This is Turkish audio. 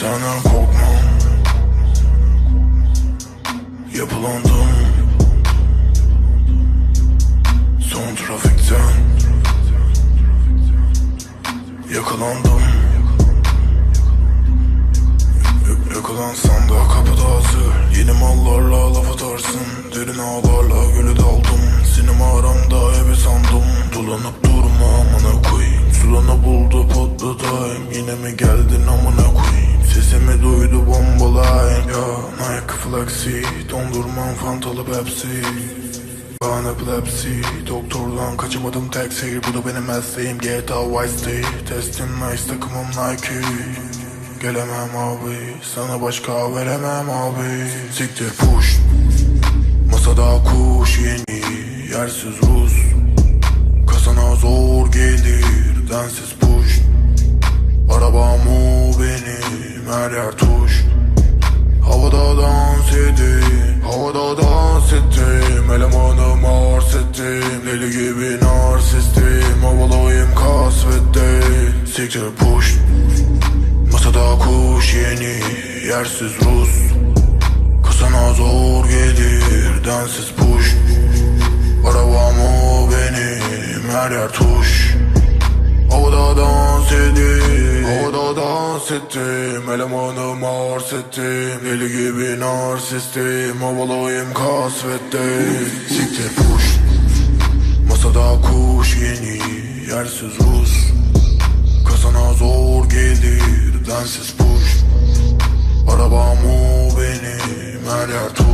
Senden korkmam. Yapılandım. Son trafikten. Yakalandım. Yakalansam da kapıda hazır. Yeni mallarla Dolanıp durma amına koyayım. Sulanı buldu time Yine mi geldin amına koyayım? Sesimi duydu bombalar Ya Nike Flexi Dondurmam Fantalı Pepsi. Ben epilepsi Doktordan kaçamadım tek seyir. Bu da benim mesleğim GTA Vice City. Testim nice takımım Nike. Gelemem abi Sana başka veremem abi. Siktir push. Masada kuş yeni Yersiz Rus Densiz push Arabam o benim Her yer tuş. Havada dans edin Havada dans ettim. Elemanım arz ettim Deli gibi narsistim. Havalıyım kasvette Siktir push Masada kuş yeni Yersiz Rus. Kasana zor gelir Densiz push Arabam o benim Her yer tuş Havada dans edin Havada dans ettim. Elemanım arz ettim Deli gibi narsistim. Havalıyım kasvette Siktir push. Masada kuş yeni Yersiz Rus. Kasana zor gelir Densiz push. Arabam o benim Her yer